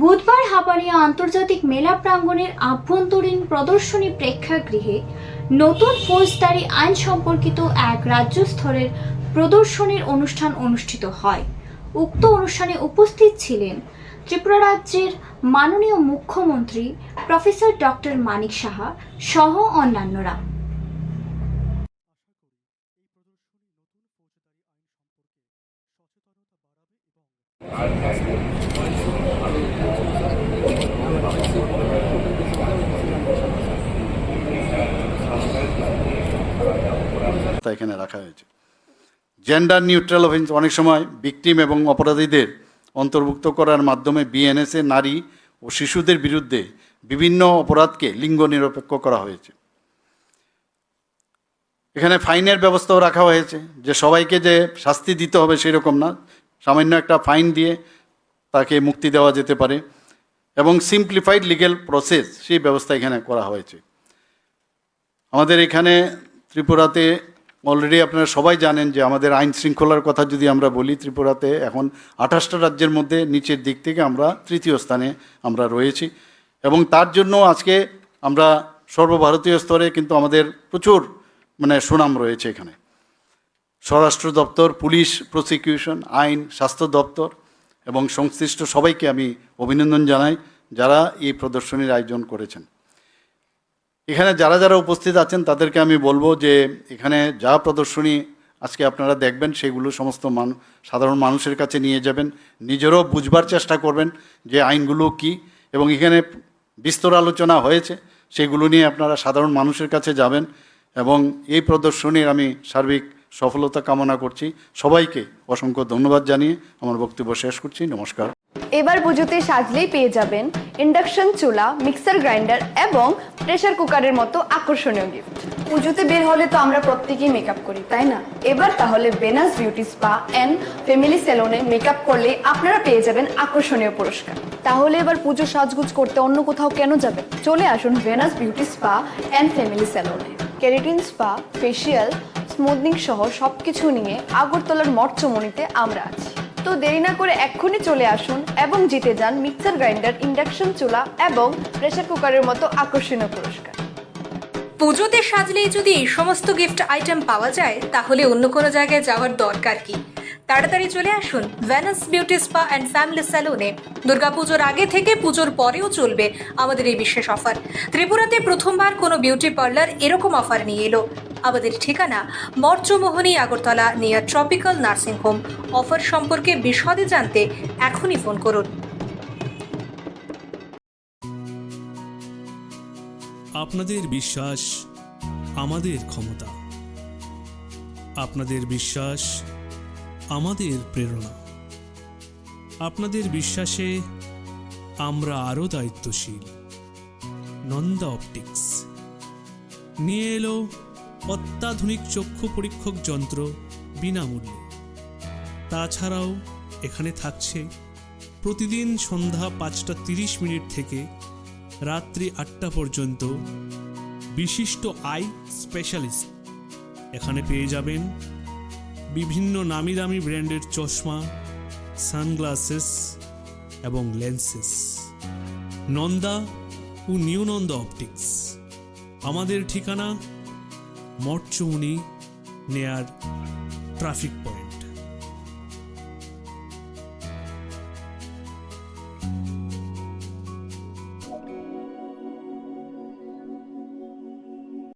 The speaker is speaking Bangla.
বুধবার হাপানিয়া আন্তর্জাতিক মেলা প্রাঙ্গণের আভ্যন্তরীণ প্রদর্শনী প্রেক্ষাগৃহে নতুন ফৌজদারি আইন সম্পর্কিত এক রাজ্য স্তরের প্রদর্শনীর অনুষ্ঠান অনুষ্ঠিত হয়। উক্ত অনুষ্ঠানে উপস্থিত ছিলেন ত্রিপুরা রাজ্যের মাননীয় মুখ্যমন্ত্রী প্রফেসর ডক্টর মানিক সাহা সহ অন্যান্যরা। তা এখানে রাখা হয়েছে। জেন্ডার নিউট্রাল অফেন্স অনেক সময় ভিকটিম এবং অপরাধীদের অন্তর্ভুক্ত করার মাধ্যমে বিএনএসএ নারী ও শিশুদের বিরুদ্ধে বিভিন্ন অপরাধকে লিঙ্গ নিরপেক্ষ করা হয়েছে। এখানে ফাইনের ব্যবস্থাও রাখা হয়েছে, যে সবাইকে যে শাস্তি দিতে হবে সেরকম না। সামান্য একটা ফাইন দিয়ে তাকে মুক্তি দেওয়া যেতে পারে এবং সিম্পলিফাইড লিগেল প্রসেস সেই ব্যবস্থা এখানে করা হয়েছে। আমাদের এখানে ত্রিপুরাতে অলরেডি আপনারা সবাই জানেন যে আমাদের আইন শৃঙ্খলার কথা যদি আমরা বলি, ত্রিপুরাতে এখন আঠাশটা রাজ্যের মধ্যে নিচের দিক থেকে আমরা তৃতীয় স্থানে আমরা রয়েছি। এবং তার জন্য আজকে আমরা সর্বভারতীয় স্তরে কিন্তু আমাদের প্রচুর মানে সুনাম রয়েছে এখানে। স্বরাষ্ট্র দপ্তর, পুলিশ প্রসিকিউশন, আইন, স্বাস্থ্য দপ্তর এবং সংশ্লিষ্ট সবাইকে আমি অভিনন্দন জানাই যারা এই প্রদর্শনীর আয়োজন করেছেন। এখানে যারা যারা উপস্থিত আছেন, তাদেরকে আমি বলব যে এখানে যা প্রদর্শনী আজকে আপনারা দেখবেন, সেগুলো সমস্ত মান, সাধারণ মানুষের কাছে নিয়ে যাবেন। নিজেরও বুঝবার চেষ্টা করবেন যে আইনগুলো কি এবং এখানে বিস্তর আলোচনা হয়েছে, সেগুলো নিয়ে আপনারা সাধারণ মানুষের কাছে যাবেন এবং এই প্রদর্শনীর আমি সার্বিক সফলতা কামনা করছি। সবাইকে অসংখ্য ধন্যবাদ জানিয়ে আমার বক্তব্য শেষ করছি। নমস্কার। এবার পুজোতে সাজলেই পেয়ে যাবেন ইন্ডাকশন চুলা, মিক্সার গ্রাইন্ডার এবং প্রেসার কুকারের মতো আকর্ষণীয় গিফট পুজোতে বের হলে তো আমরা প্রত্যেকেই মেকআপ করি, তাই না? এবার তাহলে Venus beauty spa and family সেলুনে মেকআপ করলে আপনারা পেয়ে যাবেন আকর্ষণীয় পুরস্কার। তাহলে এবার পুজো সাজগুজ করতে অন্য কোথাও কেন যাবেন চলে আসুন Venus beauty spa and family সেলুনে কেরিটিন স্পা ফেসিয়াল স্মুথনিং সহ সব কিছু নিয়ে আগরতলার মঠচমনিতে আমরা আছি। তো দেরি না করে এক্ষুনি চলে আসুন এবং জিতে যান মিক্সার গ্রাইন্ডার, ইন্ডাকশন চুলা এবং প্রেসার কুকারের মতো আকর্ষণীয় পুরস্কার। পুজোতে সাজলেই যদি এই সমস্ত গিফট আইটেম পাওয়া যায়, তাহলে অন্য কোনো জায়গায় যাওয়ার দরকার কি? তাড়াতাড়ি চলে আসুন Venus beauty spa and family স্যালুনে দুর্গাপুজোর আগে থেকে পুজোর পরেও চলবে আমাদের এই বিশেষ অফার। ত্রিপুরাতে প্রথমবার কোনো বিউটি পার্লার এরকম অফার নিয়ে এলো। আমাদের ঠিকানা মর্চমোহনী, Agartala near tropical nursing home offer সম্পর্কে বিশদে জানতে এখনই ফোন করুন। আপনাদের বিশ্বাস, আমাদের ক্ষমতা। আপনাদের বিশ্বাস আমাদের প্রেরণা। আপনাদের বিশ্বাসে আমরা আরও দায়িত্বশীল। নন্দা অপটিক্স। নিয়ে এলো অত্যাধুনিক চক্ষু পরীক্ষক যন্ত্র বিনামূল্যে। তাছাড়াও এখানে থাকছে প্রতিদিন সন্ধ্যা পাঁচটা তিরিশ মিনিট থেকে রাত্রি আটটা পর্যন্ত বিশিষ্ট আই স্পেশালিস্ট। এখানে পেয়ে যাবেন বিভিন্ন নামি দামি ব্র্যান্ডের চশমা, সানগ্লাসেস এবং লেন্সেস। নন্দা ও নিউ নন্দা অপটিক্স। আমাদের ঠিকানা মঠচৌনি, নেয়ার ট্রাফিক পয়েন্ট।